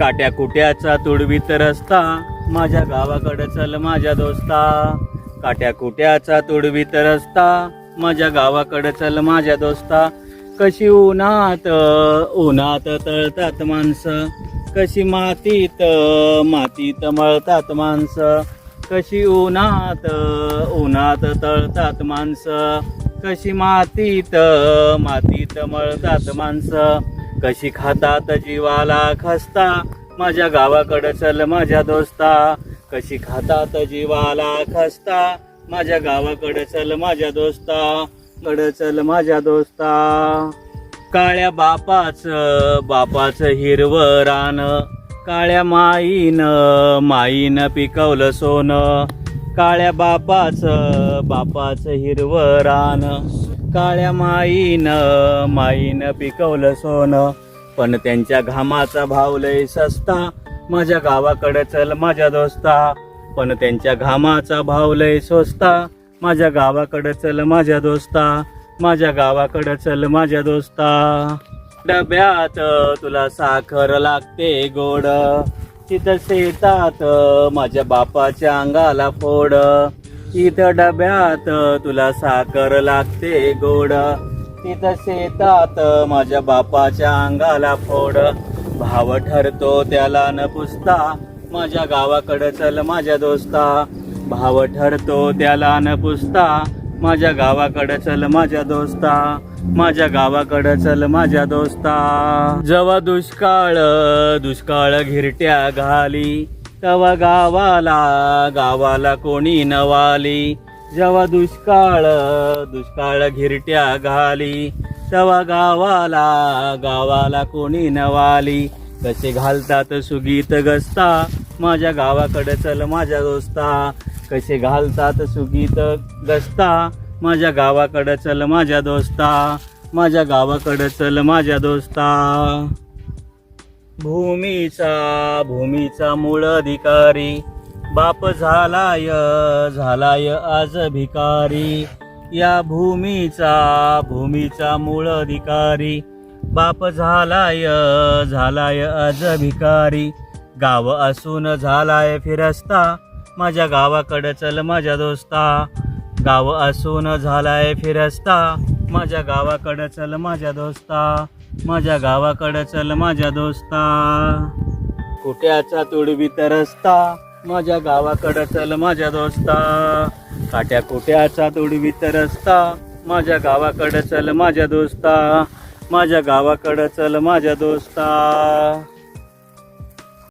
काट्या कुट्याचा तुडवीत रस्ता माझ्या गावाकडे चल माझ्या दोस्ता. काट्या कुट्याचा तुडवीत रस्ता माझ्या गावाकडे चल माझ्या दोस्ता. कशी उन्हात उन्हात तळतात माणसं. कशी मातीत मातीत मळतात माणसं. कशी उन्हात उन्हात तळतात माणसं. कशी मातीत मातीत मळतात माणसं. कशी खातात जीवाला खसता? माझ्या गावाकडं चल माझ्या दोस्ता. कशी खातात जीवाला खसता? माझ्या गावाकडं चल माझ्या दोस्ता. कड चल माझ्या दोस्ता. काळ्या बापाच बापाच हिरव रान. काळ्या माईन माईन पिकवलं सोनं. काळ्या बापाच बापाच हिरवं रान. काळ्या माईनं माईनं पिकवलं सोनं. पण त्यांच्या घामाचा भाव लय सस्ता. माझ्या गावाकडे चल माझ्या दोस्ता. पण त्यांच्या घामाचा भाव लय स्वस्ता. माझ्या गावाकडे चल माझ्या दोस्ता. माझ्या गावाकडे चल माझ्या दोस्ता. डब्यात तुला साखर लागते गोड. तिथं शेतात माझ्या बापाच्या अंगाला फोड. इथं डब्यात तुला साखर लागते गोड. तिथं शेतात माझ्या बापाच्या अंगाला फोड. भाव ठरतो त्याला न पुसता माझ्या गावाकडं चल माझ्या दोस्ता. भाव ठरतो त्याला न पुसता माझ्या गावाकडं चल माझ्या दोस्ता. माझ्या गावाकडं चल माझ्या दोस्ता. जवा दुष्काळ दुष्काळ घिरट्या घाली. तव गावाला गावाला कोणी नवाली. जेव्हा दुष्काळ दुष्काळ घिरट्या घाली. तेव्हा गावाला गावाला कोणी नवाली. कसे घालतात सुगीत गस्ता. माझ्या गावाकडे चल माझ्या दोस्ता. कसे घालतात सुगीत गस्ता. माझ्या गावाकडे चल माझ्या दोस्ता. माझ्या गावाकडे चल माझ्या दोस्ता. भूमीचा भूमीचा मूळ अधिकारी. बाप झालाय झालाय आज भिकारी. या भूमीचा भूमीचा मूळ अधिकारी. बाप झालाय झालाय आज भिकारी. गाव असून झालाय फिरस्ता. माझ्या गावाकडं चल माझ्या दोस्ता. गाव असून झालाय फिरस्ता. माझ्या गावाकडं चल माझ्या दोस्ता. माझ्या गावाकडे चल माझ्या दोस्ता. कुट्याचा तुडवीत रस्ता माझ्या गावाकडं चल माझ्या दोस्ता. काट्या कुट्याचा तुडवीत रस्ता माझ्या गावाकडं चल माझ्या दोस्ता. माझ्या गावाकडं चल माझ्या दोस्ता.